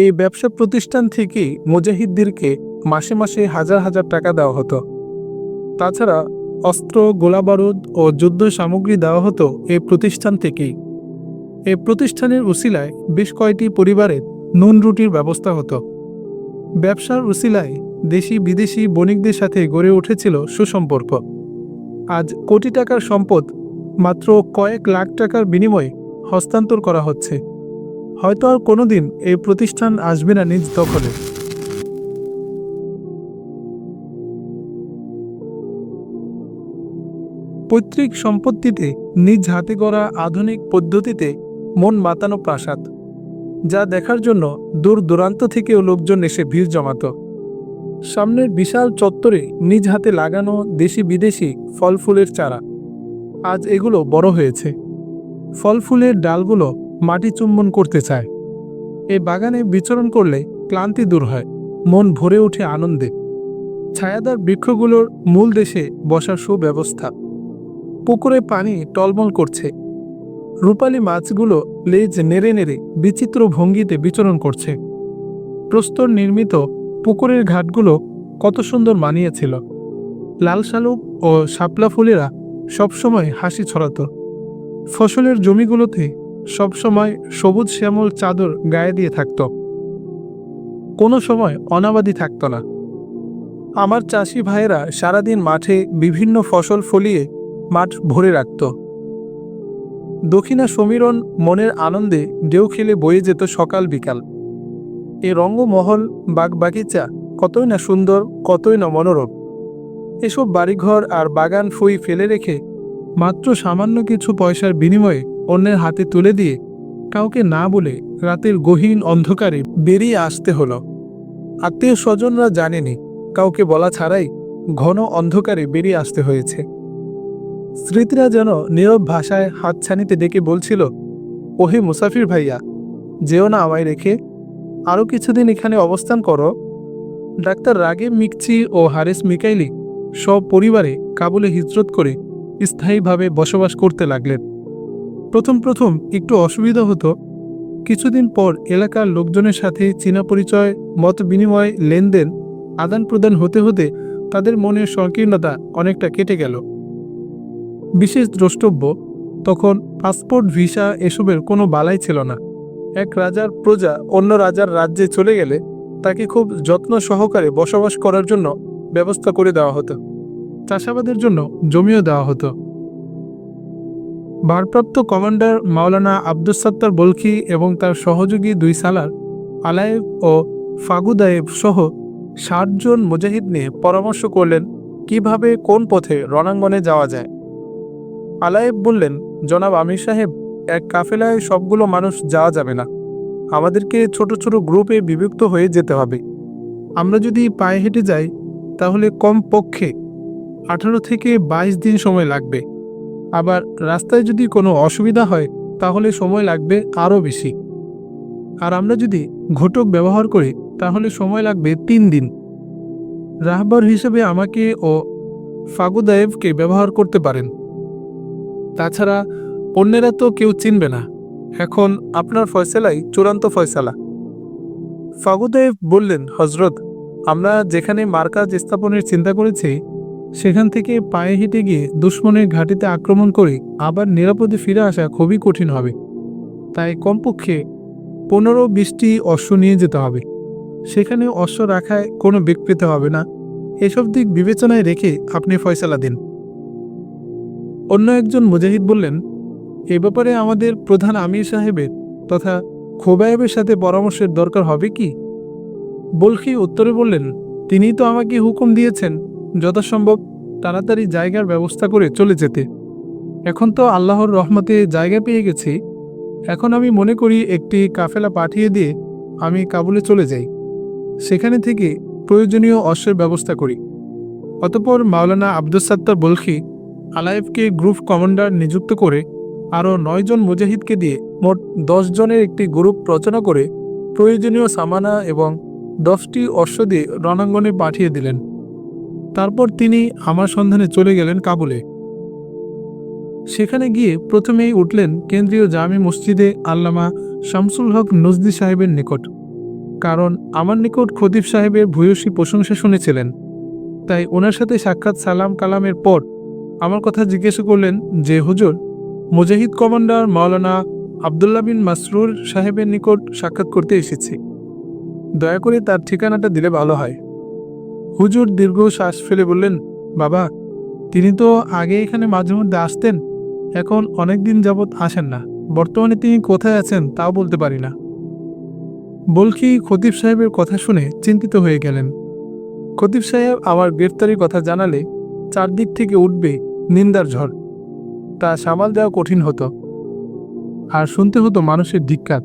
এই ব্যবসা প্রতিষ্ঠান থেকেই মুজাহিদদেরকে মাসে মাসে হাজার হাজার টাকা দেওয়া হতো। তাছাড়া অস্ত্র, গোলাবারুদ ও যুদ্ধ সামগ্রী দেওয়া হতো এই প্রতিষ্ঠান থেকেই। এই প্রতিষ্ঠানের উসিলায় বেশ কয়েকটি পরিবারের নুন রুটির ব্যবস্থা হতো। ব্যবসার উসিলায় দেশি বিদেশি বণিকদের সাথে গড়ে উঠেছিল সুসম্পর্ক। আজ কোটি টাকার সম্পদ মাত্র কয়েক লাখ টাকার বিনিময়ে হস্তান্তর করা হচ্ছে। হয়তো আর কোনোদিন এই প্রতিষ্ঠান আসবে না নিজ দখলে। পৈতৃক সম্পত্তিতে নিজ হাতে গড়া আধুনিক পদ্ধতিতে মন মাতানো প্রাসাদ, যা দেখার জন্য দূর দূরান্ত থেকেও লোকজন এসে ভিড় জমাত। সামনের বিশাল চত্বরে নিজ হাতে লাগানো দেশি বিদেশি ফল ফুলের চারা। আজ এগুলো বড় হয়েছে। ফল ফুলের ডালগুলো মাটি চুম্বন করতে চায়। এই বাগানে বিচরণ করলে ক্লান্তি দূর হয়, মন ভরে ওঠে আনন্দে। ছায়াদার বৃক্ষগুলোর মূল দেশে বসার সুব্যবস্থা। পুকুরে পানি টলমল করছে। রূপালী মাছগুলো লেজ নেড়ে নেড়ে বিচিত্র ভঙ্গিতে বিচরণ করছে। প্রস্তর নির্মিত পুকুরের ঘাটগুলো কত সুন্দর মানিয়েছিল। লাল শালুক ও শাপলা ফুলেরা সবসময় হাসি ছড়াত। ফসলের জমিগুলোতে সবসময় সবুজ শ্যামল চাদর গায়ে দিয়ে থাকত। কোনো সময় অনাবাদি থাকত না। আমার চাষি ভাইয়েরা সারাদিন মাঠে বিভিন্ন ফসল ফলিয়ে মাঠ ভরে রাখত। দক্ষিণা সমীরণ মনের আনন্দে ঢেউ খেলে বয়ে যেত সকাল বিকাল। এ রঙ্গমহল, বাগবাগিচা কতই না সুন্দর, কতই না মনোরম। এসব বাড়িঘর আর বাগান ফুই ফেলে রেখে মাত্র সামান্য কিছু পয়সার বিনিময়ে অন্যের হাতে তুলে দিয়ে কাউকে না বলে রাতের গহীন অন্ধকারে বেরিয়ে আসতে হলো। আত্মীয় স্বজনরা জানেনি কাউকে বলা ছাড়াই ঘন অন্ধকারে বেরিয়ে আসতে হয়েছে। স্মৃতিরা যেন নীরব ভাষায় হাতছানিতে ডেকে বলছিল, ওহে মুসাফির ভাইয়া, যেও না আমায় রেখে। আরও কিছুদিন এখানে অবস্থান করো। ডাক্তার রাগে মিকচি ও হারেস মিকাইলি সব পরিবারে কাবুলে হিজরত করে স্থায়ীভাবে বসবাস করতে লাগলেন। প্রথম প্রথম একটু অসুবিধা হতো। কিছুদিন পর এলাকার লোকজনের সাথে চীনা পরিচয়, মত বিনিময়, লেনদেন, আদান প্রদান হতে হতে তাদের মনের সংকীর্ণতা অনেকটা কেটে গেল। বিশেষ দ্রষ্টব্য, তখন পাসপোর্ট, ভিসা এসবের কোনো বালাই ছিল না। এক রাজার প্রজা অন্য রাজার রাজ্যে চলে গেলে তাকে খুব যত্ন সহকারে বসবাস করার জন্য ব্যবস্থা করে দেওয়া হতো। চাষাবাদের জন্য জমিও দেওয়া হতো। ভারপ্রাপ্ত কমান্ডার মাওলানা আব্দুস সাত্তার বলখি এবং তার সহযোগী দুই সালার, আলায়েব ও ফাগুদায়েব সহ ষাট জন মুজাহিদ নিয়ে পরামর্শ করলেন কীভাবে কোন পথে রণাঙ্গনে যাওয়া যায়। আলায়েব বললেন, জনাব আমির সাহেব, এক কাফেলায় সবগুলো মানুষ যাওয়া যাবে না। আমাদেরকে ছোট ছোট গ্রুপে বিভক্ত হয়ে যেতে হবে। আমরা যদি পায়ে হেঁটে যাই, তাহলে কম পক্ষে আঠারো থেকে বাইশ দিন সময় লাগবে। আবার রাস্তায় যদি কোনো অসুবিধা হয়, তাহলে সময় লাগবে আরও বেশি। আর আমরা যদি ঘটক ব্যবহার করি, তাহলে সময় লাগবে তিন দিন। রাহবার হিসেবে আমাকে ও ফাগুদায়েবকে ব্যবহার করতে পারেন। তাছাড়া অন্যেরা তো কেউ চিনবে না। এখন আপনার ফয়সালাই চূড়ান্ত ফয়সালা। ফাগুদায়েব বললেন হজরত আমরা যেখানে মার্কাজ স্থাপনের চিন্তা করেছি সেখান থেকে পায়ে হেঁটে গিয়ে দুশ্মনের ঘাঁটিতে আক্রমণ করে আবার নিরাপদে ফিরে আসা খুবই কঠিন হবে। তাই কমপক্ষে পনেরো বিশটি অশ্ব নিয়ে যেতে হবে। সেখানে অশ্ব রাখায় কোনো বেগ পেতে হবে না। এসব দিক বিবেচনায় রেখে আপনি ফয়সালা দিন। অন্য একজন মুজাহিদ বললেন, এ ব্যাপারে আমাদের প্রধান আমির সাহেবের তথা খোবায়েবের সাথে পরামর্শের দরকার হবে কি? বলখি উত্তরে বললেন, তিনিই তো আমাকে হুকুম দিয়েছেন যথাসম্ভব তাড়াতাড়ি জায়গার ব্যবস্থা করে চলে যেতে। এখন তো আল্লাহর রহমতে জায়গা পেয়ে গেছি। এখন আমি মনে করি একটি কাফেলা পাঠিয়ে দিয়ে আমি কাবুলে চলে যাই। সেখানে থেকে প্রয়োজনীয় অশ্বের ব্যবস্থা করি। অতপর মাওলানা আব্দুস সাত্তার বলখি আলায়েবকে গ্রুপ কমান্ডার নিযুক্ত করে আরও নয়জন মুজাহিদকে দিয়ে মোট দশ জনের একটি গ্রুপ রচনা করে প্রয়োজনীয় সামানা এবং দশটি অশ্ব দিয়ে রণাঙ্গনে পাঠিয়ে দিলেন। তারপর তিনি আমার সন্ধানে চলে গেলেন কাবুলে। সেখানে গিয়ে প্রথমেই উঠলেন কেন্দ্রীয় জামি মসজিদে আল্লামা শামসুল হক নজদি সাহেবের নিকট। কারণ আমার নিকট খতিব সাহেবের ভূয়সী প্রশংসা শুনেছিলেন। তাই ওনার সাথে সাক্ষাৎ সালাম কালামের পর আমার কথা জিজ্ঞাসা করলেন যে, হুজুর, মুজাহিদ কমান্ডার মাওলানা আবদুল্লাহ বিন মাসরুর সাহেবের নিকট সাক্ষাৎ করতে এসেছি। দয়া করে তার ঠিকানাটা দিলে ভালো হয়। হুজুর দীর্ঘ শ্বাস ফেলে বললেন, বাবা, তিনি তো আগে এখানে মাঝে মধ্যে আসতেন, এখন অনেক দিন যাবৎ আসেন না। বর্তমানে তিনি কোথায় আছেন তাও বলতে পারি না। বলকি খতিব সাহেবের কথা শুনে চিন্তিত হয়ে গেলেন। খতিব সাহেব আবার গ্রেফতারির কথা জানালে চারদিক থেকে উঠবে নিন্দার ঝড়। তা সামাল দেওয়া কঠিন হতো। আর শুনতে হতো মানুষের ধিক্কার।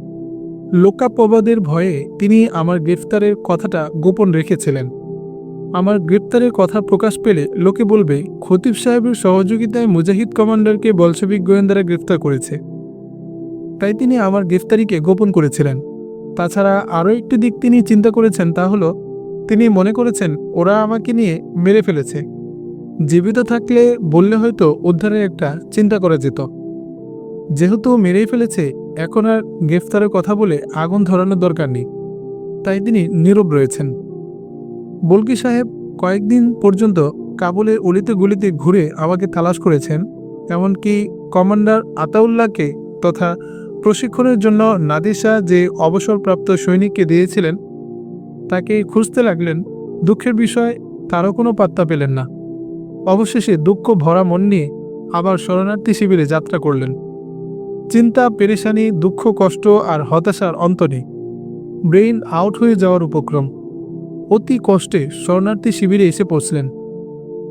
লোকাপবাদের ভয়ে তিনি আমার গ্রেফতারের কথাটা গোপন রেখেছিলেন। আমার গ্রেপ্তারের কথা প্রকাশ পেলে লোকে বলবে, খতিব সাহেবের সহযোগিতায় মুজাহিদ কমান্ডারকে বলসেবিক গোয়েন্দারা গ্রেফতার করেছে। তাই তিনি আমার গ্রেফতারিকে গোপন করেছিলেন। তাছাড়া আরও একটি দিক তিনি চিন্তা করেছেন তা হলো, তিনি মনে করেছেন ওরা আমাকে নিয়ে মেরে ফেলেছে। জীবিত থাকলে বললে হয়তো উদ্ধারের একটা চিন্তা করা যেত। যেহেতু মেরেই ফেলেছে, এখন আর গ্রেফতারের কথা বলে আগুন ধরানোর দরকার নেই। তাই তিনি নীরব রয়েছেন। বলকি সাহেব কয়েকদিন পর্যন্ত কাবুলের অলিতে গুলিতে ঘুরে আমাকে তালাশ করেছেন, এমনকি কমান্ডার আতাউল্লাহকে তথা প্রশিক্ষণের জন্য নাদিসা যে অবসরপ্রাপ্ত সৈনিককে দিয়েছিলেন, তাকে খুঁজতে লাগলেন। দুঃখের বিষয়, তারও কোনো পাত্তা পেলেন না। অবশেষে দুঃখ ভরা মন নিয়ে আবার শরণার্থী শিবিরে যাত্রা করলেন। চিন্তা, পেরেশানি, দুঃখ, কষ্ট আর হতাশার অন্ত নেই। ব্রেইন আউট হয়ে যাওয়ার উপক্রম। অতি কষ্টে শরণার্থী শিবিরে এসে পৌঁছলেন।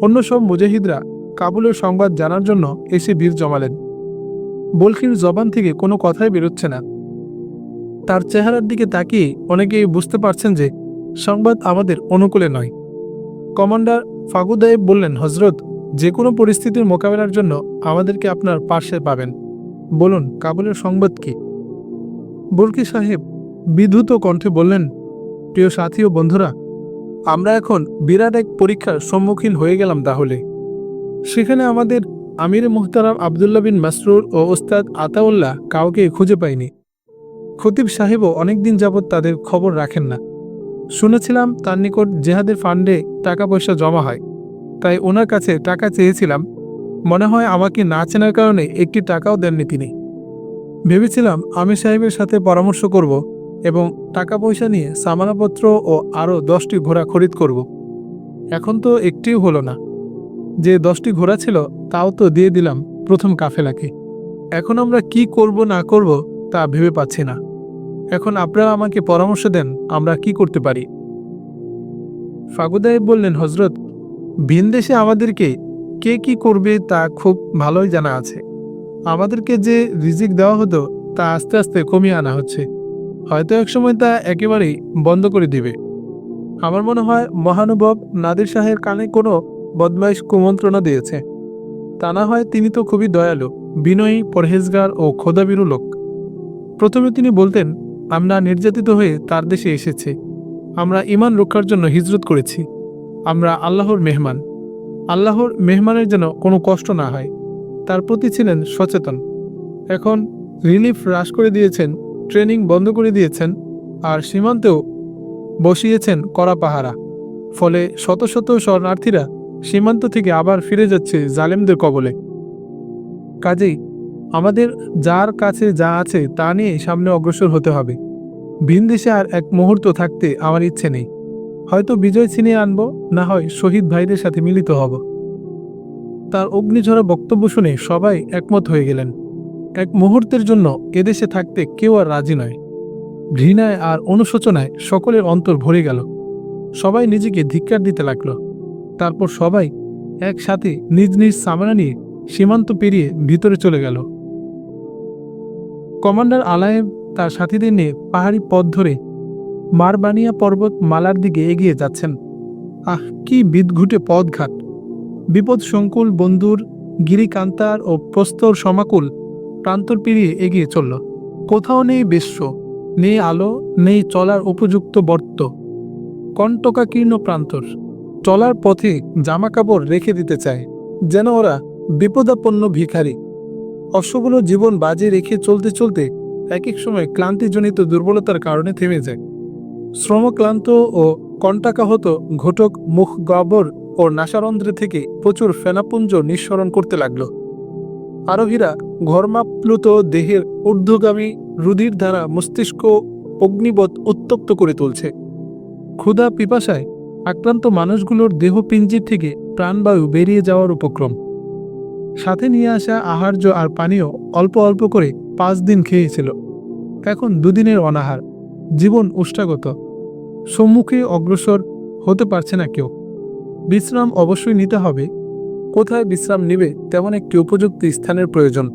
অন্য সব মুজাহিদরা কাবুলের সংবাদ জানার জন্য এসে ভিড় জমালেন। বলখির জবান থেকে কোনো কথাই বেরোচ্ছে না। তার চেহারার দিকে তাকিয়ে অনেকেই বুঝতে পারছেন যে সংবাদ আমাদের অনুকূলে নয়। কমান্ডার ফাগুদায়েব বললেন হজরত যে কোনো পরিস্থিতির মোকাবেলার জন্য আমাদেরকে আপনার পাশে পাবেন। বলুন, কাবুলের সংবাদ কি? বলকি সাহেব বিধুত কণ্ঠে বললেন, প্রিয় সাথী ও বন্ধুরা আমরা এখন বিরাট এক পরীক্ষার সম্মুখীন হয়ে গেলাম তাহলে। সেখানে আমাদের আমির মুহতারাম আবদুল্লাহ বিন মাসরুর ও ওস্তাদ আতাউল্লাহ কাউকে খুঁজে পাইনি। খতিব সাহেবও অনেকদিন যাবৎ তাদের খবর রাখেন না। শুনেছিলাম তার নিকট জেহাদের ফান্ডে টাকা পয়সা জমা হয়। তাই ওনার কাছে টাকা চেয়েছিলাম। মনে হয় আমাকে না চেনার কারণে একটি টাকাও দেননি তিনি। ভেবেছিলাম আমির সাহেবের সাথে পরামর্শ করব। এবং টাকা পয়সা নিয়ে সামানাপত্র ও আরও দশটি ঘোড়া খরিদ করব। এখন তো একটিও হলো না। যে দশটি ঘোড়া ছিল, তাও তো দিয়ে দিলাম প্রথম কাফেলাকে। এখন আমরা কি করব, না করব, তা ভেবে পাচ্ছি না। এখন আপনারা আমাকে পরামর্শ দেন, আমরা কি করতে পারি। ফাগুদাই বললেন হজরত ভিনদেশে আমাদেরকে কে কি করবে তা খুব ভালোই জানা আছে। আমাদেরকে যে রিজিক দেওয়া হতো, তা আস্তে আস্তে কমিয়ে আনা হচ্ছে। হয়তো একসময় তা একেবারেই বন্ধ করে দিবে। আমার মনে হয় মহানুভব নাদির শাহের কানে কোনো বদমাইশ কুমন্ত্রণা দিয়েছে। তা না হয় তিনি তো খুবই দয়ালু, বিনয়ী, পরহেজগার ও খোদাবিরু লোক। প্রথমে তিনি বলতেন, আমরা নির্যাতিত হয়ে তার দেশে এসেছি। আমরা ইমান রক্ষার জন্য হিজরত করেছি। আমরা আল্লাহর মেহমান। আল্লাহর মেহমানের যেন কোনো কষ্ট না হয়। তার প্রতি ছিলেন সচেতন। এখন রিলিফ হ্রাস করে দিয়েছেন ট্রেনিং বন্ধ করে দিয়েছেন আর সীমান্তেও বসিয়েছেন কড়া পাহারা। ফলে শত শত শরণার্থীরা সীমান্ত থেকে আবার ফিরে যাচ্ছে জালেমদের কবলে। কাজেই আমাদের যার কাছে যা আছে তা নিয়ে সামনে অগ্রসর হতে হবে। ভিন দেশে আর এক মুহূর্ত থাকতে আমার ইচ্ছে নেই। হয়তো বিজয় ছিনিয়ে আনব, না হয় শহীদ ভাইদের সাথে মিলিত হব। তার অগ্নিঝরা বক্তব্য শুনে সবাই একমত হয়ে গেলেন। এক মুহূর্তের জন্য এদেশে থাকতে কেউ আর রাজি নয়। ঘৃণায় আর অনুশোচনায় সকলের অন্তর ভরে গেল। সবাই নিজেকে ধিক্কার দিতে লাগল। তারপর সবাই একসাথে নিজ নিজ সামনা নিয়ে সীমান্ত পেরিয়ে ভিতরে চলে গেল। কমান্ডার আলায়েব তার সাথীদের নিয়ে পাহাড়ি পথ ধরে মারবানিয়া পর্বত মালার দিকে এগিয়ে যাচ্ছেন। আহ, কি বিদঘুটে পথঘাট। বিপদ সংকুল বন্ধুর গিরিকান্তার ও প্রস্তর সমাকুল প্রান্তর পেরিয়ে এগিয়ে চলল। কোথাও নেই বিশ্ব, নেই আলো, নেই চলার উপযুক্ত বর্ত। কণ্টকাকীর্ণ প্রান্তর, চলার পথে জামা কাপড় রেখে দিতে চায়, যেন ওরা বিপদাপন্ন ভিখারি। অশ্বগুলো জীবন বাজে রেখে চলতে চলতে এক এক সময় ক্লান্তিজনিত দুর্বলতার কারণে থেমে যায়। শ্রমক্লান্ত ও কণ্টাকাহত ঘটক মুখ গবর ও নাসারন্ধ্রে থেকে প্রচুর ফেনাপুঞ্জ নিঃসরণ করতে লাগল। আরোহীরা ঘর্মাপ্লুত দেহের ঊর্ধ্বগামী রুধির দ্বারা মস্তিষ্ক অগ্নিবৎ উত্তপ্ত করে তুলছে। ক্ষুধা পিপাসায় আক্রান্ত মানুষগুলোর দেহপিঞ্জির থেকে প্রাণবায়ু বেরিয়ে যাওয়ার উপক্রম। সাথে নিয়ে আসা আহার্য আর পানীয় অল্প অল্প করে পাঁচ দিন খেয়েছিল। এখন দুদিনের অনাহার। জীবন উষ্টাগত। সম্মুখে অগ্রসর হতে পারছে না কেউ। বিশ্রাম অবশ্যই নিতে হবে। কোথায় বিশ্রাম নিবে তেমন একটি উপযুক্ত স্থানের প্রয়োজন।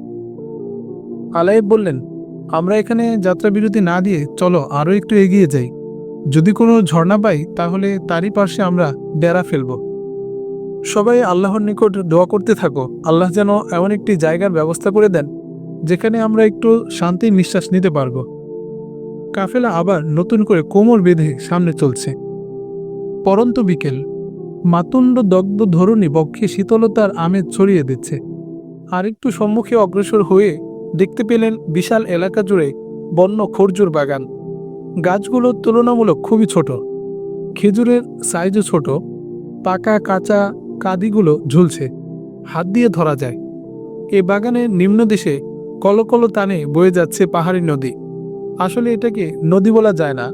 আলাইব বললেন, আমরা এখানে যাত্রা বিরতি না দিয়ে চলো আরও একটু এগিয়ে যাই। যদি কোনো ঝর্ণা পাই, তাহলে তারই পাশে আমরা ডেরা ফেলব। সবাই আল্লাহর নিকট দোয়া করতে থাকো। আল্লাহ যেন এমন একটি জায়গার ব্যবস্থা করে দেন, যেখানে আমরা একটু শান্তির নিঃশ্বাস নিতে পারব। কাফেলা আবার নতুন করে কোমর বেঁধে সামনে চলছে। পরন্ত বিকেল। মাতুণ্ড দগ্ধ ধরুনি বক্ষে শীতলতার আমেজ ছড়িয়ে দিচ্ছে। আর একটু সম্মুখে অগ্রসর হয়ে দেখতে পেলেন বিশাল এলাকা জুড়ে বন্য খরজুর বাগান। গাছগুলো তুলনামূলক খুবই ছোট। খেজুরের সাইজও ছোট। পাকা, কাঁচা কাদিগুলো ঝুলছে। হাত দিয়ে ধরা যায়। এ বাগানের নিম্নদেশে কলকল টানে বয়ে যাচ্ছে পাহাড়ি নদী। আসলে এটাকে নদী বলা যায় না,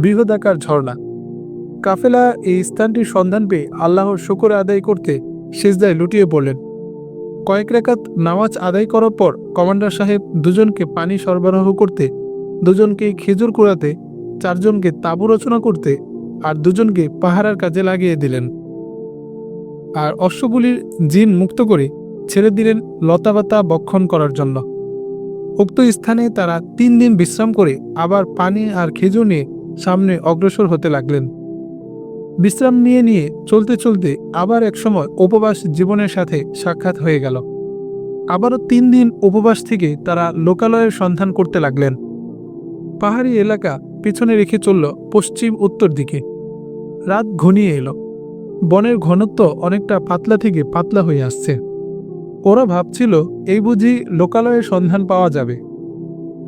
বৃহদাকার ঝর্ণা। কাফেলা এই স্থানটির সন্ধান পেয়ে আল্লাহর শুকর আদায় করতে সেজদায় লুটিয়ে পড়লেন। কয়েক রেখাত নামাজ আদায় করার পর কমান্ডার সাহেব দুজনকে পানি সরবরাহ করতে, দুজনকে খেজুর কুড়াতে, চারজনকে তাঁবু রচনা করতে আর দুজনকে পাহারার কাজে লাগিয়ে দিলেন। আর অশ্বগুলির জিন মুক্ত করে ছেড়ে দিলেন লতাবাতা বক্ষণ করার জন্য। উক্ত স্থানে তারা তিন দিন বিশ্রাম করে আবার পানি আর খেজুর নিয়ে সামনে অগ্রসর হতে লাগলেন। বিশ্রাম নিয়ে নিয়ে চলতে চলতে আবার একসময় উপবাস জীবনের সাথে সাক্ষাৎ হয়ে গেল। আবারও তিন দিন উপবাস থেকে তারা লোকালয়ের সন্ধান করতে লাগলেন। পাহাড়ি এলাকা পিছনে রেখে চলল পশ্চিম উত্তর দিকে। রাত ঘনিয়ে এলো। বনের ঘনত্ব অনেকটা পাতলা থেকে পাতলা হয়ে আসছে। ওরা ভাবছিল, এই বুঝি লোকালয়ের সন্ধান পাওয়া যাবে।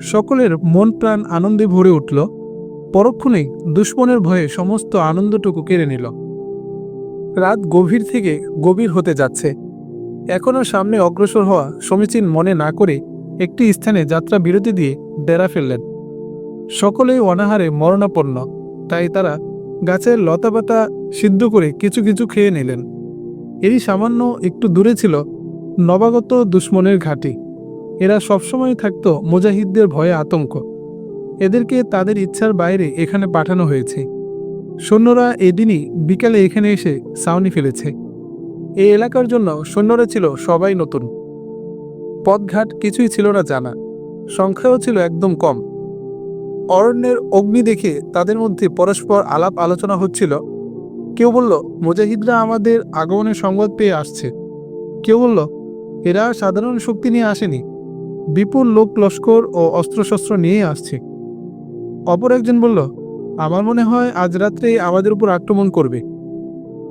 সকলের মন প্রাণ আনন্দে ভরে উঠল। পরক্ষণেই দুশ্মনের ভয়ে সমস্ত আনন্দটুকু কেড়ে নিল। রাত গভীর থেকে গভীর হতে যাচ্ছে। এখনও সামনে অগ্রসর হওয়া সমীচীন মনে না করে একটি স্থানে যাত্রা বিরতি দিয়ে ডেরা ফেললেন। সকলেই অনাহারে মরণাপন্ন, তাই তারা গাছের লতাপাতা সিদ্ধ করে কিছু কিছু খেয়ে নিলেন। এরই সামান্য একটু দূরে ছিল নবাগত দুশ্মনের ঘাঁটি। এরা সবসময় থাকত মুজাহিদদের ভয়ে আতঙ্ক। এদেরকে তাদের ইচ্ছার বাইরে এখানে পাঠানো হয়েছে। সৈন্যরা এদিনই বিকালে এখানে এসে সাউনি ফেলেছে। এই এলাকার জন্য সৈন্যরা ছিল সবাই নতুন। পথঘাট কিছুই ছিল না জানা। সংখ্যাও ছিল একদম কম। অরণ্যের অগ্নি দেখে তাদের মধ্যে পরস্পর আলাপ আলোচনা হচ্ছিল। কেউ বলল, মুজাহিদরা আমাদের আগমনের সংবাদ পেয়ে আসছে। কেউ বলল, এরা সাধারণ শক্তি নিয়ে আসেনি। বিপুল লোক লস্কর ও অস্ত্রশস্ত্র নিয়েই আসছে। অপর একজন বলল, আমার মনে হয় আজ রাত্রেই আমাদের উপর আক্রমণ করবে।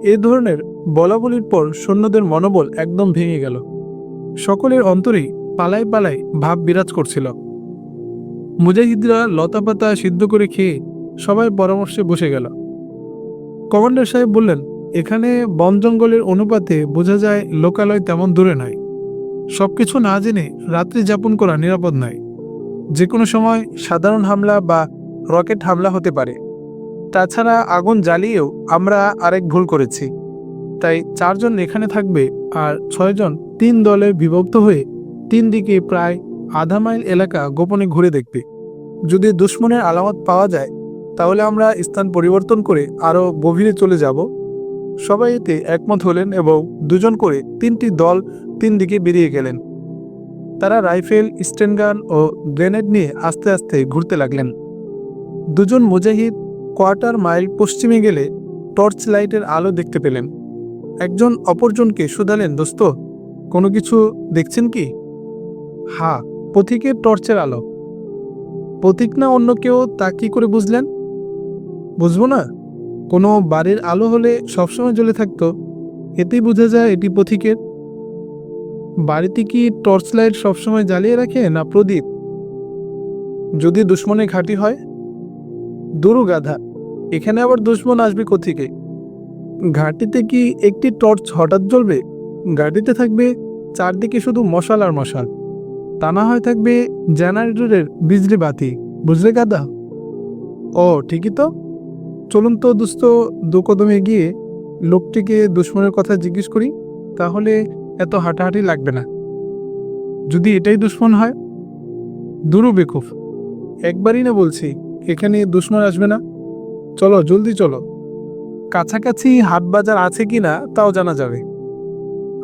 এ ধরনের বলাবলির পর সৈন্যদের মনোবল একদম ভেঙে গেল। সকলের অন্তরেই পালাই পালাই ভাব বিরাজ করছিল। মুজাহিদরা লতাপাতা সিদ্ধ করে খেয়ে সবাই পরামর্শে বসে গেল। কমান্ডার সাহেব বললেন, এখানে বন জঙ্গলের অনুপাতে বোঝা যায় লোকালয় তেমন দূরে নয়। সবকিছু না জেনে রাত্রি যাপন করা নিরাপদ নয়। যে কোনো সময় সাধারণ হামলা বা রকেট হামলা হতে পারে। তাছাড়া আগুন জ্বালিয়েও আমরা আরেক ভুল করেছি। তাই চারজন এখানে থাকবে আর ছয়জন তিন দলে বিভক্ত হয়ে তিন দিকে প্রায় আধা মাইল এলাকা গোপনে ঘুরে দেখবে। যদি দুশ্মনের আলামত পাওয়া যায়, তাহলে আমরা স্থান পরিবর্তন করে আরও গভীরে চলে যাব। সবাই এতে একমত হলেন এবং দুজন করে তিনটি দল তিন দিকে বেরিয়ে গেলেন। তারা রাইফেল, স্টেনগান ও গ্রেনেড নিয়ে আস্তে আস্তে ঘুরতে লাগলেন। দুজন মুজাহিদ কোয়ার্টার মাইল পশ্চিমে গেলে টর্চ লাইটের আলো দেখতে পেলেন। একজন অপরজনকে শুধালেন, দোস্ত, কোনো কিছু দেখছেন কি? হা, পথিকের টর্চের আলো। পথিক না অন্য কেউ তা কি করে বুঝলেন? বুঝব না। কোনো বাড়ির আলো হলে সবসময় জ্বলে থাকতো। এতেই বোঝা যায় এটি পথিকের। বাড়িতে কি টর্চ লাইট সবসময় জ্বালিয়ে রাখে না প্রদীপ? যদি দুশ্মনে ঘাঁটি হয় দুরু গাধা এখানে আবার দুশ্মন আসবে কোথেকে? ঘাটিতে কি একটি টর্চ হঠাৎ জ্বলবে? ঘাটিতে থাকবে চারদিকে শুধু মশাল আর মশাল। তা না হয় থাকবে জেনারেটরের বিজলি বাতি, বুঝলে গাদা ও, ঠিকই তো। চলুন তো দুস্থ দু কদমে এগিয়ে লোকটিকে দুশ্মনের কথা জিজ্ঞেস করি, তাহলে এত হাঁটাহাঁটি লাগবে না। যদি এটাই দুশ্মন হয়? দুরু বেকুফ। একবারই না বলছি। এখানে দুশ্মন আসবে না? চলো, জলদি চলো। কাছাকাছি হাট বাজার আছে কি না তাও জানা যাবে।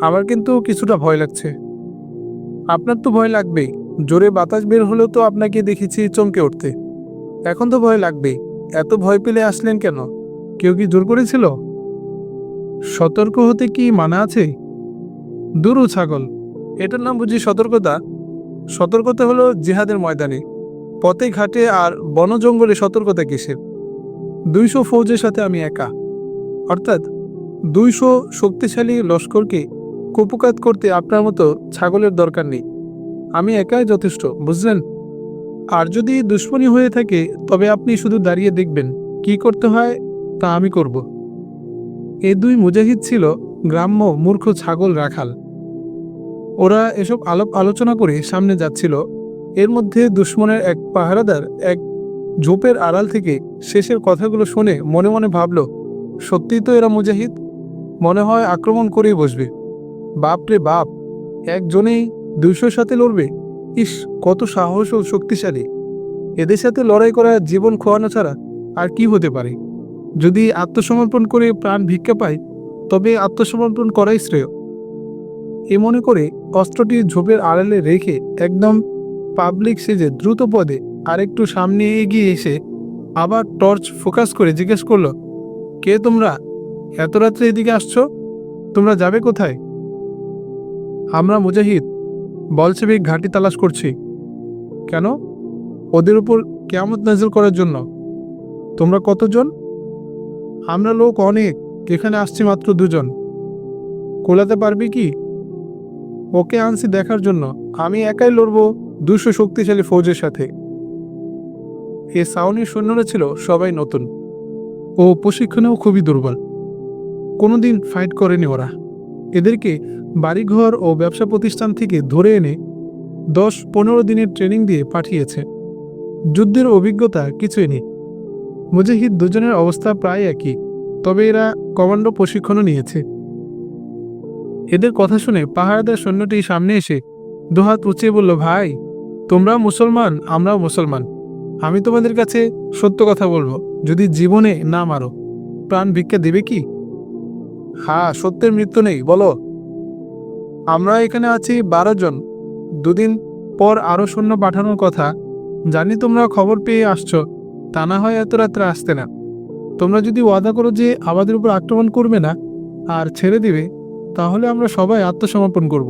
আমার কিন্তু কিছুটা ভয় লাগছে। আপনার তো ভয় লাগবেই। জোরে বাতাস বের হলেও তো আপনাকে দেখেছি চমকে উঠতে। এখন তো ভয় লাগবেই। এত ভয় পেলে আসলেন কেন? কেউ কি জোর করেছিল? সতর্ক হতে কি মানা আছে? দুরু ছাগল। এটার নাম বুঝি সতর্কতা? সতর্কতা হলো জিহাদের ময়দানে। পথে ঘাটে আর বন জঙ্গলে সতর্কতা কিসের? দুইশো ফৌজের সাথে আমি একা। অর্থাৎ দুইশো শক্তিশালী লস্করকে কুপকাত করতে আপনার মতো ছাগলের দরকার নেই। আমি একাই যথেষ্ট, বুঝলেন? আর যদি দুশ্মনী হয়ে থাকে, তবে আপনি শুধু দাঁড়িয়ে দেখবেন, কি করতে হয় তা আমি করব। এ দুই মুজাহিদ ছিল গ্রাম্য মূর্খ ছাগল রাখাল। ওরা এসব আলাপ আলোচনা করে সামনে যাচ্ছিল এর মধ্যে দুশ্মনের এক পাহারাদার এক ঝোপের আড়াল থেকে শেষের কথাগুলো শুনে মনে মনে ভাবল, সত্যিই তো এরা মুজাহিদ? মনে হয় আক্রমণ করেই বসবে। বাপ রে বাপ, একজনেই দুইশোর সাথে লড়বে? ইস, কত সাহস ও শক্তিশালী। এদের সাথে লড়াই করা জীবন খোয়ানো ছাড়া আর কি হতে পারে? যদি আত্মসমর্পণ করে প্রাণ ভিক্ষা পায়, তবে আত্মসমর্পণ করাই শ্রেয়। এ মনে করে অস্ত্রটি ঝোপের আড়ালে রেখে একদম পাবলিক সেজে দ্রুত পদে আরেকটু সামনে এগিয়ে এসে আবার টর্চ ফোকাস করে জিজ্ঞেস করল, কে তোমরা? এত রাত্রে এদিকে আসছো? তোমরা যাবে কোথায়? আমরা মুজাহিদ। বলছেবিক ঘাঁটি তালাশ করছি। কেন? ওদের উপর কেমত নাজিল করার জন্য। তোমরা কতজন? আমরা লোক অনেক, এখানে আসছি মাত্র দুজন। কোলাতে পারবি কি? ওকে আনছি দেখার জন্য। আমি একাই লড়বো। দুশো শক্তিশালী ফৌজের সাথে। এ সাউনির সৈন্যরা ছিল সবাই নতুন। ও প্রশিক্ষণেও খুবই দুর্বল। কোনোদিন ফাইট করেনি ওরা। এদেরকে বাড়িঘর ও ব্যবসা প্রতিষ্ঠান থেকে ধরে এনে দশ পনেরো দিনের ট্রেনিং দিয়ে পাঠিয়েছে। যুদ্ধের অভিজ্ঞতা কিছুই নেই। মুজাহিদ দুজনের অবস্থা প্রায় একই, তবে এরা কমান্ডো প্রশিক্ষণও নিয়েছে। এদের কথা শুনে পাহাড়দার সৈন্যটি সামনে এসে দুহাত উঁচিয়ে বলল, ভাই তোমরা মুসলমান, আমরাও মুসলমান। আমি তোমাদের কাছে সত্য কথা বলব, যদি জীবনে না মারো, প্রাণ ভিক্ষা দেবে কি? হ্যাঁ সত্যের মৃত্যু নেই, বলো। আমরা এখানে আছি বারো জন। দুদিন পর আরও সৈন্য পাঠানোর কথা। জানি তোমরা খবর পেয়ে আসছো, তা না হয় এত রাত্রে আসতে না। তোমরা যদি ওয়াদা করো যে আমাদের উপর আক্রমণ করবে না আর ছেড়ে দিবে, তাহলে আমরা সবাই আত্মসমর্পণ করব।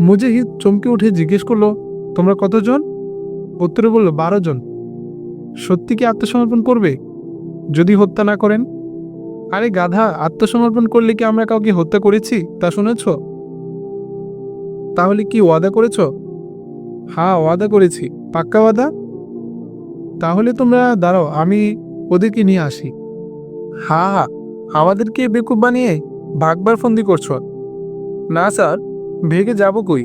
মুজাহিদ চমকে উঠে জিজ্ঞেস করল তোমরা কতজন? উত্তরে বলল বারো জন সত্যি কি আত্মসমর্পণ করবে? যদি হত্যা না করেন? আরে গাধা, আত্মসমর্পণ করলে কি আমরা কাউকে হত্যা করেছি, তা শুনেছ? তাহলে কি ওয়াদা করেছ? হ্যাঁ ওয়াদা করেছি। পাক্কা ওয়াদা? তাহলে তোমরা দাঁড়াও, আমি ওদেরকে নিয়ে আসি। হা হা আমাদেরকে বেকুব বানিয়ে ভাগবার ফন্দি করছ। না, স্যার, ভেগে যাব কই?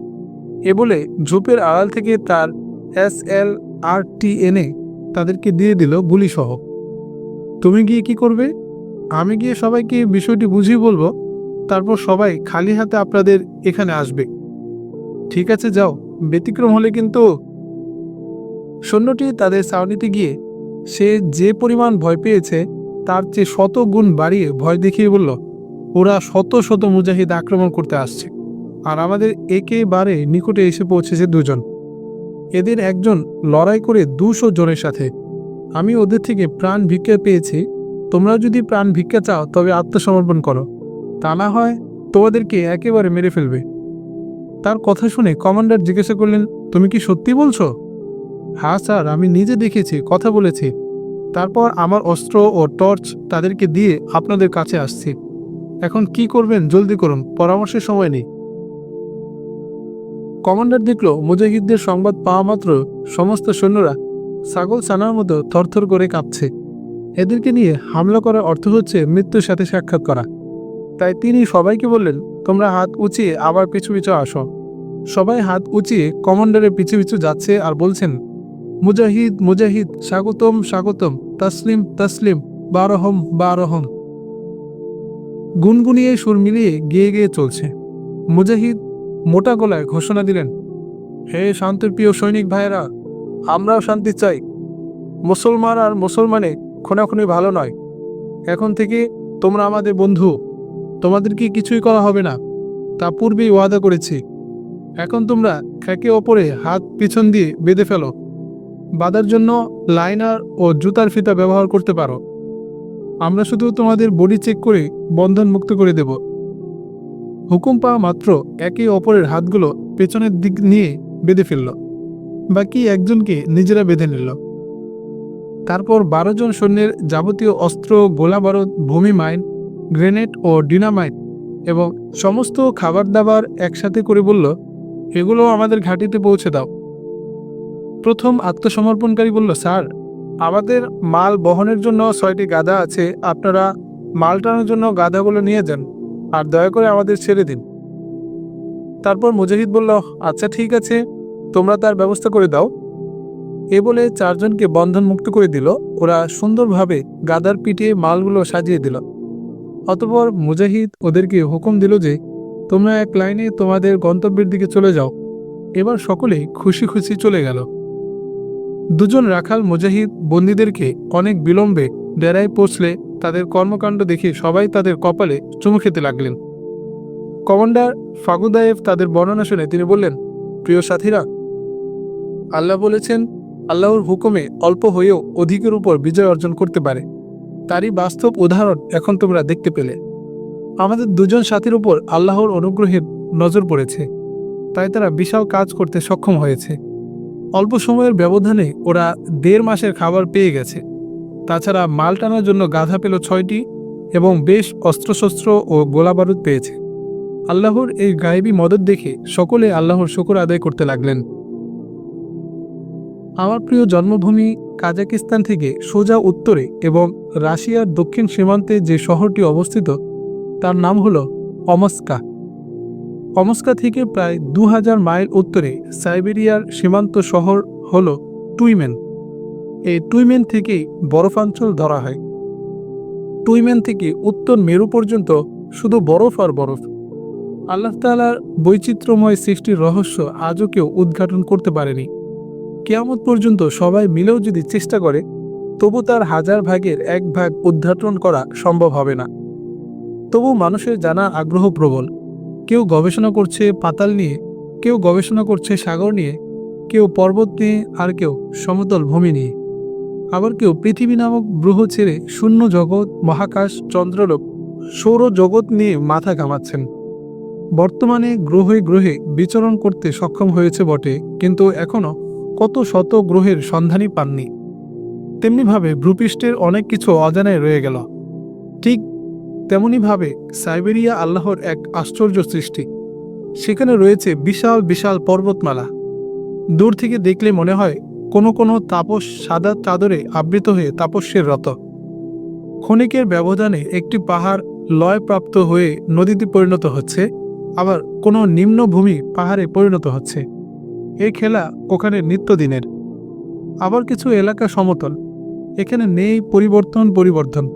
এ বলে ঝোপের আড়াল থেকে তার এস এল আর টি এনে তাদেরকে দিয়ে দিল গুলিসহ তুমি গিয়ে কি করবে? আমি গিয়ে সবাইকে বিষয়টি বুঝিয়ে বলব, তারপর সবাই খালি হাতে আপনাদের এখানে আসবে। ঠিক আছে, যাও, ব্যতিক্রম হলে কিন্তু সৈন্যটি তাদের ছাউনিতে গিয়ে সে যে পরিমাণ ভয় পেয়েছে, তার চেয়ে শত গুণ বাড়িয়ে ভয় দেখিয়ে বলল, ওরা শত শত মুজাহিদ আক্রমণ করতে আসছে। আর আমাদের একেবারে নিকটে এসে পৌঁছেছে দুজন। এদের একজন লড়াই করে দুশো জনের সাথে। আমি ওদের থেকে প্রাণ ভিক্ষা পেয়েছি। তোমরা যদি প্রাণ ভিক্ষা চাও, তবে আত্মসমর্পণ করো। তা না হয় তোমাদেরকে একেবারে মেরে ফেলবে। তার কথা শুনে কমান্ডার জিজ্ঞাসা করলেন, তুমি কি সত্যি বলছো? হ্যাঁ স্যার, আমি নিজে দেখেছি, কথা বলেছি। তারপর আমার অস্ত্র ও টর্চ তাদেরকে দিয়ে আপনাদের কাছে আসছি। এখন কি করবেন, জলদি করুন, পরামর্শের সময় নেই। কমান্ডার দেখল মুজাহিদদের সংবাদ পাওয়া মাত্র সমস্ত সৈন্যরা ছাগল ছানার মতো থরথর করে কাঁপছে। এদেরকে নিয়ে হামলা করার অর্থ হচ্ছে মৃত্যুর সাথে সাক্ষাৎ করা। তাই তিনি সবাইকে বললেন, তোমরা হাত উঁচিয়ে আবার পিছু পিছু আসো। সবাই হাত উঁচিয়ে কমান্ডারের পিছু পিছু যাচ্ছে আর বলছেন, মুজাহিদ মুজাহিদ, স্বাগতম স্বাগতম, তসলিম তসলিম, বারহম বারহম। গুনগুনিয়ে সুর মিলিয়ে গেয়ে গেয়ে চলছে। মুজাহিদ মোটা গলায় ঘোষণা দিলেন, হে শান্তির প্রিয় সৈনিক ভাইয়েরা, আমরাও শান্তি চাই। মুসলমান আর মুসলমানে খোনাখুনি ভালো নয়। এখন থেকে তোমরা আমাদের বন্ধু। তোমাদেরকে কিছুই করা হবে না, তা পূর্বেই ওয়াদা করেছি। এখন তোমরা একে ওপরে হাত পিছন দিয়ে বেঁধে ফেলো। বাঁধার জন্য লাইনার ও জুতার ফিতা ব্যবহার করতে পারো। আমরা শুধু তোমাদের বডি চেক করে বন্ধন মুক্ত করে দেব। হুকুম পাওয়া মাত্র একে অপরের হাতগুলো পেছনের দিক নিয়ে বেঁধে ফেলল। বাকি একজনকে নিজেরা বেঁধে নিল। তারপর বারো জন সৈন্যের যাবতীয় অস্ত্র গোলা বারুদ, ভূমি মাইন, গ্রেনেড ও ডিনামাইট এবং সমস্ত খাবার দাবার একসাথে করে বলল, এগুলো আমাদের ঘাঁটিতে পৌঁছে দাও। প্রথম আত্মসমর্পণকারী বলল, স্যার, আমাদের মাল বহনের জন্য ছয়টি গাধা আছে। আপনারা মাল টানার জন্য গাধাগুলো নিয়ে যান। আর দয়া করে আমাদের ছেড়ে দিন। তারপর মুজাহিদ বলল আচ্ছা ঠিক আছে, তোমরা তার ব্যবস্থা করে দাও। এ বলে চারজনকে বন্ধন মুক্ত করে দিল। ওরা সুন্দরভাবে গাদার পিঠে মালগুলো সাজিয়ে দিল। অতপর মুজাহিদ ওদেরকে হুকুম দিল যে, তোমরা এক লাইনে তোমাদের গন্তব্যের দিকে চলে যাও। এবার সকলেই খুশি খুশি চলে গেল। দুজন রাখাল মুজাহিদ বন্দীদেরকে অনেক বিলম্বে ডেরায় পৌঁছলে তাদের কর্মকাণ্ড দেখে সবাই তাদের কপালে চুমু খেতে লাগলেন। কমান্ডার ফাগুদায়েব তাদের বর্ণনা শুনে তিনি বললেন, প্রিয় সাথীরা, আল্লাহ বলেছেন, আল্লাহর হুকুমে অল্প হয়েও অধিকের উপর বিজয় অর্জন করতে পারে। তারই বাস্তব উদাহরণ এখন তোমরা দেখতে পেলে। আমাদের দুজন সাথীর উপর আল্লাহর অনুগ্রহের নজর পড়েছে। তাই তারা বিশাল কাজ করতে সক্ষম হয়েছে। অল্প সময়ের ব্যবধানে ওরা দেড় মাসের খাবার পেয়ে গেছে। তাছাড়া মাল টানার জন্য গাধা পেল ছয়টি এবং বেশ অস্ত্রশস্ত্র ও গোলাবারুদ পেয়েছে। আল্লাহর এই গায়েবী মদত দেখে সকলে আল্লাহর শুকর আদায় করতে লাগলেন। আমার প্রিয় জন্মভূমি কাজাকিস্তান থেকে সোজা উত্তরে এবং রাশিয়ার দক্ষিণ সীমান্তে যে শহরটি অবস্থিত, তার নাম হল অমস্কা। অমস্কা থেকে প্রায় দু হাজার মাইল উত্তরে সাইবেরিয়ার সীমান্ত শহর হল টুইমেন। এই টুইমেন থেকেই বরফাঞ্চল ধরা হয়। টুইমেন থেকে উত্তর মেরু পর্যন্ত শুধু বরফ আর বরফ। আল্লাহ তালার বৈচিত্র্যময় সৃষ্টির রহস্য আজও কেউ উদ্ঘাটন করতে পারেনি। কেয়ামত পর্যন্ত সবাই মিলেও যদি চেষ্টা করে, তবু তার হাজার ভাগের এক ভাগ উদ্ঘাটন করা সম্ভব হবে না। তবু মানুষের জানার আগ্রহ প্রবল। কেউ গবেষণা করছে পাতাল নিয়ে, কেউ গবেষণা করছে সাগর নিয়ে, কেউ পর্বত নিয়ে, আর কেউ সমতল ভূমি নিয়ে। আবার কেউ পৃথিবী নামক গ্রহ ছেড়ে শূন্য জগৎ, মহাকাশ, চন্দ্রলোক, সৌর জগৎ নিয়ে মাথা ঘামাচ্ছেন। বর্তমানে গ্রহে গ্রহে বিচরণ করতে সক্ষম হয়েছে বটে, কিন্তু এখনও কত শত গ্রহের সন্ধানই পাননি। তেমনিভাবে ভূপৃষ্ঠের অনেক কিছু অজানায় রয়ে গেল। ঠিক তেমনিভাবে সাইবেরিয়া আল্লাহর এক আশ্চর্য সৃষ্টি। সেখানে রয়েছে বিশাল বিশাল পর্বতমালা। দূর থেকে দেখলে মনে হয় কোনো কোনো তাপস সাদা চাদরে আবৃত হয়ে তাপস্যের রত। ক্ষণিকের ব্যবধানে একটি পাহাড় লয়প্রাপ্ত হয়ে নদীতে পরিণত হচ্ছে, আবার কোনো নিম্নভূমি পাহাড়ে পরিণত হচ্ছে। এই খেলা ওখানে নিত্যদিনের। আবার কিছু এলাকা সমতল। এখানে নেই পরিবর্তন পরিবর্তন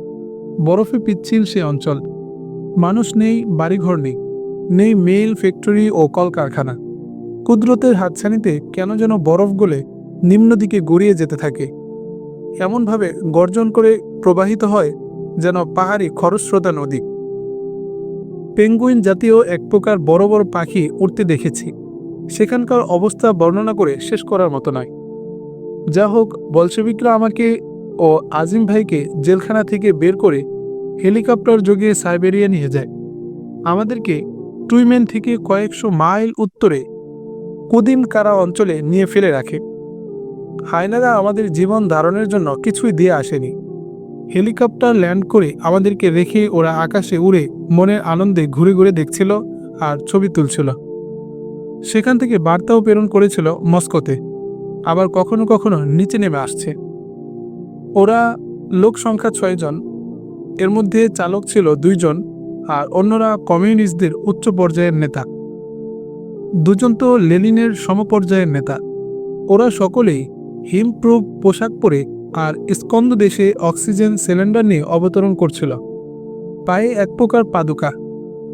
বরফে পিচ্ছিল সে অঞ্চল। মানুষ নেই, বাড়িঘর নেই। নেই মেইল, ফ্যাক্টরি ও কলকারখানা। কুদরতের হাতছানিতে কেন যেন বরফ গলে নিম্ন দিকে গড়িয়ে যেতে থাকে। এমনভাবে গর্জন করে প্রবাহিত হয় যেন পাহাড়ি খরস্রোতা নদী। পেঙ্গুইন জাতীয় এক প্রকার বড় বড় পাখি উড়তে দেখেছি। সেখানকার অবস্থা বর্ণনা করে শেষ করার মতো নয়। যা হোক বলশেবিকরা আমাকে ও আজিম ভাইকে জেলখানা থেকে বের করে হেলিকপ্টার যোগে সাইবেরিয়া নিয়ে যায়। আমাদেরকে টুইমেন থেকে কয়েকশো মাইল উত্তরে কুদিম কারা অঞ্চলে নিয়ে ফেলে রাখে। হায়নারা আমাদের জীবন ধারণের জন্য কিছুই দিয়ে আসেনি। হেলিকপ্টার ল্যান্ড করে আমাদেরকে রেখে ওরা আকাশে উড়ে মনের আনন্দে ঘুরে ঘুরে দেখছিল আর ছবি তুলছিল। সেখান থেকে বার্তাও প্রেরণ করেছিল মস্কোতে, আবার কখনো কখনো নিচে নেমে আসছে। ওরা লোক সংখ্যা ছয়জন এর মধ্যে চালক ছিল দুইজন আর অন্যরা কমিউনিস্টদের উচ্চ পর্যায়ের নেতা। দুজন তো লেনিনের সমপর্যায়ের নেতা। ওরা সকলেই হিমপ্রুফ পোশাক পরে আর স্কন্দ দেশে অক্সিজেন সিলিন্ডার নিয়ে অবতরণ করছিল। পায়ে এক প্রকার পাদুকা,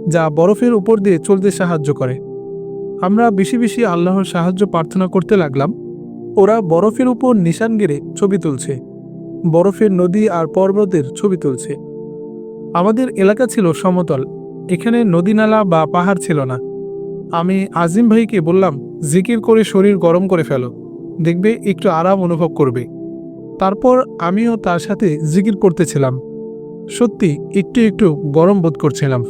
যা বরফের উপর দিয়ে চলতে সাহায্য করে। আমরা বেশি বেশি আল্লাহর সাহায্য প্রার্থনা করতে লাগলাম। ওরা বরফের উপর নিশান গেড়ে ছবি তুলছে। বরফের নদী আর পর্বতের ছবি তুলছে। আমাদের এলাকা ছিল সমতল, এখানে নদী নালা বা পাহাড় ছিল না। আমি আজিম ভাইকে বললাম, জিকির করে শরীর গরম করে ফেলো। দেখবে একটু আরাম অনুভব করবে। তারপর আমিও তার সাথে জিকির করতেছিলাম। সত্যি একটু একটু গরম বোধ করছিলাম।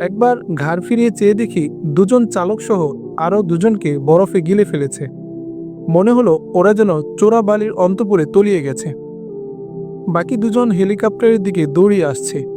একবার ঘাড় ফিরিয়ে চেয়ে দেখি দুজন চালক সহ আরও দুজনকে বরফে গিলে ফেলেছে। মনে হলো ওরা যেন চোরা বালির অন্তপুরে তলিয়ে গেছে। বাকি দুজন হেলিকপ্টারের দিকে দৌড়িয়ে আসছে।